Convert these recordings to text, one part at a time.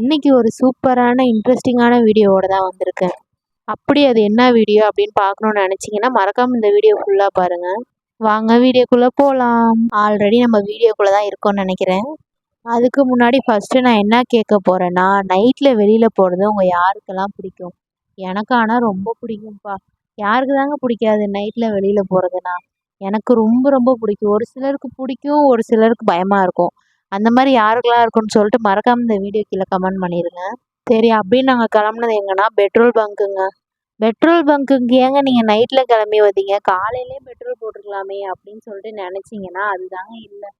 இன்றைக்கி ஒரு சூப்பரான இன்ட்ரெஸ்டிங்கான வீடியோவோட தான் வந்திருக்கேன். அப்படி அது என்ன வீடியோ அப்படின்னு பார்க்கணுன்னு நினச்சிங்கன்னா மறக்காமல் இந்த வீடியோ ஃபுல்லாக பாருங்கள் வாங்க வீடியோக்குள்ளே போகலாம் ஆல்ரெடி நம்ம வீடியோக்குள்ளே தான் இருக்கோம்னு நினைக்கிறேன். அதுக்கு முன்னாடி ஃபஸ்ட்டு நான் என்ன கேட்க போகிறேன்னா நைட்டில் வெளியில் போகிறது உங்கள் யாருக்கெல்லாம் பிடிக்கும்? எனக்கு ஆனால் ரொம்ப பிடிக்கும்ப்பா. யாருக்கு தாங்க பிடிக்காது நைட்டில் வெளியில் போகிறதுனா எனக்கு ரொம்ப ரொம்ப பிடிக்கும். ஒரு சிலருக்கு பிடிக்கும் ஒரு சிலருக்கு பயமாக இருக்கும். அந்த மாதிரி யாருக்கெல்லாம் இருக்குன்னு சொல்லிட்டு மறக்காமல் இந்த வீடியோ கீழே கமெண்ட் பண்ணிடுங்க சரி அப்படின்னு நாங்கள் கிளம்புனது எங்கன்னா பெட்ரோல் பங்க்குங்க பெட்ரோல் பங்க்குக்கு ஏங்க நீங்கள் நைட்டில் கிளம்பி வந்தீங்க? காலையிலே பெட்ரோல் போட்டுருக்கலாமே அப்படின்னு சொல்லிட்டு நினச்சிங்கன்னா அதுதாங்க இல்லை.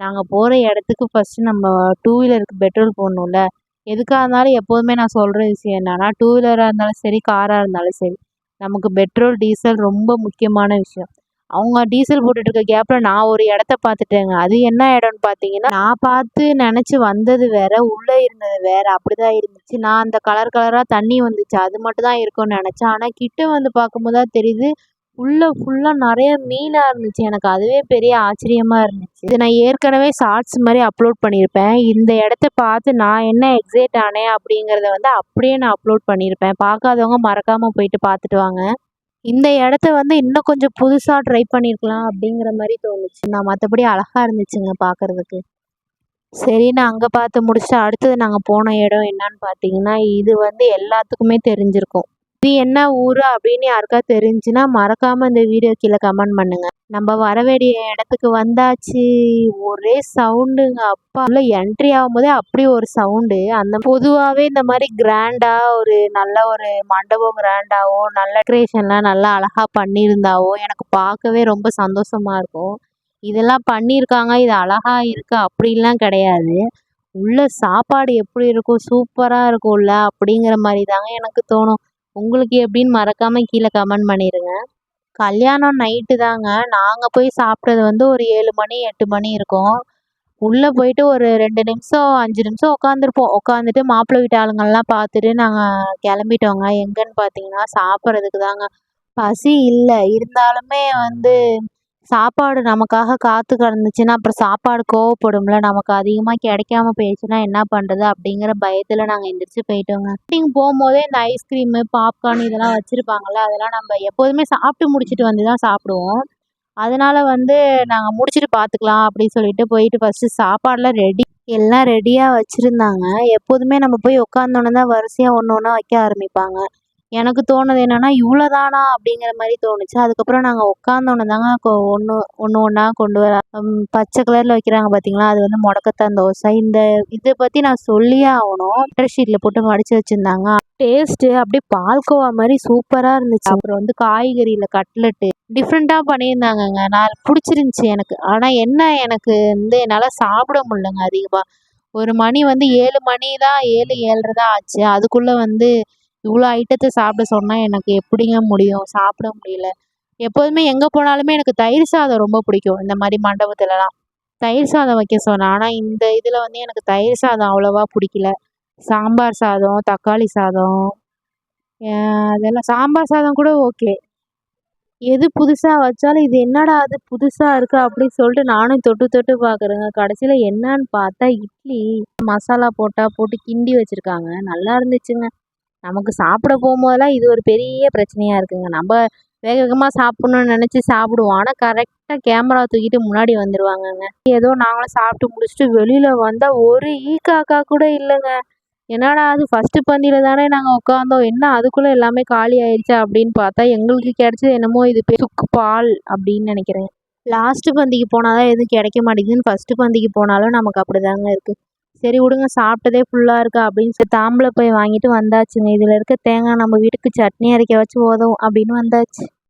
நாங்கள் போகிற இடத்துக்கு ஃபஸ்ட்டு நம்ம டூ வீலருக்கு பெட்ரோல் போடணும்ல. எதுக்காக இருந்தாலும் எப்போதுமே நான் சொல்கிற விஷயம் என்னன்னா டூ வீலராக இருந்தாலும் சரி காராக இருந்தாலும் சரி நமக்கு பெட்ரோல் டீசல் ரொம்ப முக்கியமான விஷயம். அவங்க டீசல் போட்டுட்டு இருக்க கேப்பில் நான் ஒரு இடத்த பார்த்துட்டேங்க. அது என்ன இடம்னு பார்த்தீங்கன்னா நான் பார்த்து நினச்சி வந்தது வேற உள்ளே இருந்தது வேற. அப்படிதான் இருந்துச்சு. நான் அந்த கலர் கலராக தண்ணி வந்துச்சு. அது மட்டும் தான் இருக்கும்னு நினச்சேன். ஆனால் கிட்ட வந்து பார்க்கும்போது தான் தெரியுது உள்ளே ஃபுல்லாக நிறைய மீனாக இருந்துச்சு. எனக்கு அதுவே பெரிய ஆச்சரியமாக இருந்துச்சு. இது நான் ஏற்கனவே ஷார்ட்ஸ் மாதிரி அப்லோட் பண்ணியிருப்பேன். இந்த இடத்த பார்த்து நான் என்ன எக்ஸைட் ஆனேன் அப்படிங்கிறத வந்து அப்படியே நான் அப்லோட் பண்ணியிருப்பேன். பார்க்காதவங்க மறக்காமல் போயிட்டு பார்த்துட்டு வாங்க. இந்த இடத்த வந்து இன்னும் கொஞ்சம் புதுசாக ட்ரை பண்ணியிருக்கலாம் அப்படிங்கிற மாதிரி தோணுச்சு. நான் மற்றபடி அழகாக இருந்துச்சுங்க பார்க்குறதுக்கு சரி நான் அங்கே பார்த்து முடிச்சுட்டு அடுத்தது நாங்கள் போன இடம் என்னன்னு பார்த்தீங்கன்னா இது வந்து எல்லாத்துக்குமே தெரிஞ்சிருக்கும். இது என்ன ஊர் அப்படின்னு யாருக்கா தெரிஞ்சுன்னா மறக்காமல் இந்த வீடியோ கீழே கமெண்ட் பண்ணுங்கள் நம்ம வர வேண்டிய இடத்துக்கு வந்தாச்சு. ஒரே சவுண்டுங்க அப்பா. உள்ள என்ட்ரி ஆகும்போதே அப்படி ஒரு சவுண்டு அந்த பொதுவாகவே இந்த மாதிரி கிராண்டாக ஒரு நல்ல ஒரு மண்டபம் கிராண்டாவோ நல்ல டெக்கரேஷன்லாம் நல்லா அழகாக பண்ணியிருந்தாவோ எனக்கு பார்க்கவே ரொம்ப சந்தோஷமாக இருக்கும். இதெல்லாம் பண்ணியிருக்காங்க இது அழகாக இருக்குது அப்படின்லாம் கிடையாது. உள்ள சாப்பாடு எப்படி இருக்கும் சூப்பராக இருக்கும்ல அப்படிங்கிற மாதிரி தாங்க எனக்கு தோணும். உங்களுக்கு எப்படின்னு மறக்காமல் கீழே கமெண்ட் பண்ணிடுங்க கல்யாணம் நைட்டு தாங்க. நாங்கள் போய் சாப்பிட்டது வந்து ஒரு ஏழு மணி எட்டு மணி இருக்கும். உள்ளே போயிட்டு ஒரு ரெண்டு நிமிஷம் அஞ்சு நிமிஷம் உட்காந்துருப்போம் உட்காந்துட்டு மாப்பிள்ளை வீட்டு ஆளுங்கள்லாம் பார்த்துட்டு நாங்கள் கிளம்பிட்டோங்க. எங்கேன்னு பார்த்தீங்கன்னா சாப்பிட்றதுக்கு தாங்க பசி இல்லை. இருந்தாலுமே வந்து சாப்பாடு நமக்காக காத்து கிடந்துச்சுன்னா அப்புறம் சாப்பாடு கோவப்படும்ல நமக்கு அதிகமாக கிடைக்காம போயிடுச்சுன்னா என்ன பண்ணுறது அப்படிங்கிற பயத்தில் நாங்கள் எந்திரிச்சு போயிட்டோங்க. ஷூட்டிங் போகும்போதே இந்த ஐஸ்கிரீமு பாப்கார்ன் இதெல்லாம் வச்சுருப்பாங்கள்ல அதெல்லாம் நம்ம எப்போதுமே சாப்பிட்டு முடிச்சுட்டு வந்து தான் சாப்பிடுவோம். அதனால் வந்து நாங்கள் முடிச்சுட்டு பார்த்துக்கலாம் அப்படின்னு சொல்லிட்டு போயிட்டு ஃபஸ்ட்டு சாப்பாடெலாம் ரெடி எல்லாம் ரெடியாக வச்சுருந்தாங்க. எப்போதுமே நம்ம போய் உட்காந்தோன்னே தான் வரிசையாக ஒன்று ஒன்றா வைக்க ஆரம்பிப்பாங்க. எனக்கு தோணுது என்னென்னா இவ்வளோ தானா அப்படிங்கிற மாதிரி தோணுச்சு. அதுக்கப்புறம் நாங்கள் உட்காந்தோன்னே தாங்க கொ ஒன்று ஒன்று ஒன்றா கொண்டு வர பச்சை கலரில் வைக்கிறாங்க பார்த்தீங்களா அது வந்து முடக்கத்தான் தோசை. இந்த இதை பற்றி நான் சொல்லியே ஆகணும். பட்டர் ஷீட்டில் போட்டு மடித்து வச்சுருந்தாங்க. டேஸ்ட்டு அப்படியே பால்கோவா மாதிரி சூப்பராக இருந்துச்சு. அப்புறம் வந்து காய்கறியில் கட்லெட்டு. டிஃப்ரெண்ட்டாக பண்ணியிருந்தாங்கங்க. நான் பிடிச்சிருந்துச்சி எனக்கு. ஆனால் என்ன எனக்கு வந்து என்னால் சாப்பிட முடியலங்க அதிகமாக ஒரு மணி வந்து ஏழு மணி தான் ஏழு ஏழரை தான் ஆச்சு. அதுக்குள்ளே வந்து இவ்வளோ ஐட்டத்தை சாப்பிட சொன்னால் எனக்கு எப்படிங்க முடியும்? சாப்பிட முடியல. எப்போதுமே எங்கே போனாலுமே எனக்கு தயிர் சாதம் ரொம்ப பிடிக்கும். இந்த மாதிரி மண்டபத்துலலாம். தயிர் சாதம் வைக்க சொன்னேன் ஆனால் இந்த இதில் வந்து எனக்கு தயிர் சாதம் அவ்வளோவா பிடிக்கல. சாம்பார் சாதம் தக்காளி சாதம் அதெல்லாம் சாம்பார் சாதம் கூட ஓகே எது புதுசாக வச்சாலும் இது என்னடா அது புதுசாக இருக்குது அப்படின்னு சொல்லிட்டு நானும் தொட்டு தொட்டு பார்க்குறேங்க கடைசியில் என்னன்னு பார்த்தா இட்லி மசாலா போட்டால் போட்டு கிண்டி வச்சுருக்காங்க. நல்லா இருந்துச்சுங்க. நமக்கு சாப்பிட போகும்போதெல்லாம் இது ஒரு பெரிய பிரச்சனையாக இருக்குங்க. நம்ம வேக வேகமாக சாப்பிட்ணுன்னு நினச்சி சாப்பிடுவோம். ஆனால் கரெக்டாக கேமரா தூக்கிட்டு முன்னாடி வந்துடுவாங்கங்க ஏதோ நாங்களும் சாப்பிட்டு முடிச்சுட்டு வெளியில் வந்தால் ஒரு ஈ காக்கா கூட இல்லைங்க. என்னடா அது? ஃபஸ்ட்டு பந்தியில் தானே நாங்கள் உட்காந்தோம் என்ன அதுக்குள்ளே எல்லாமே காலி ஆயிடுச்சா அப்படின்னு பார்த்தா எங்களுக்கு கிடைச்சது என்னமோ இது சுக்கு பால் அப்படின்னு நினைக்கிறேன். லாஸ்ட்டு பந்திக்கு போனால் தான் எதுவும் கிடைக்க மாட்டேங்குதுன்னு ஃபஸ்ட்டு பந்திக்கு போனாலும் நமக்கு அப்படி தாங்க இருக்குது சரி விடுங்க சாப்பிட்டதே ஃபுல்லாக இருக்கா அப்படின்னு சொல்லி தாம்பளை போய் வாங்கிட்டு வந்தாச்சுங்க. இதில் இருக்க தேங்காய் நம்ம வீட்டுக்கு சட்னி அரைக்க வச்சு உதவும் அப்படின்னு வந்தாச்சு.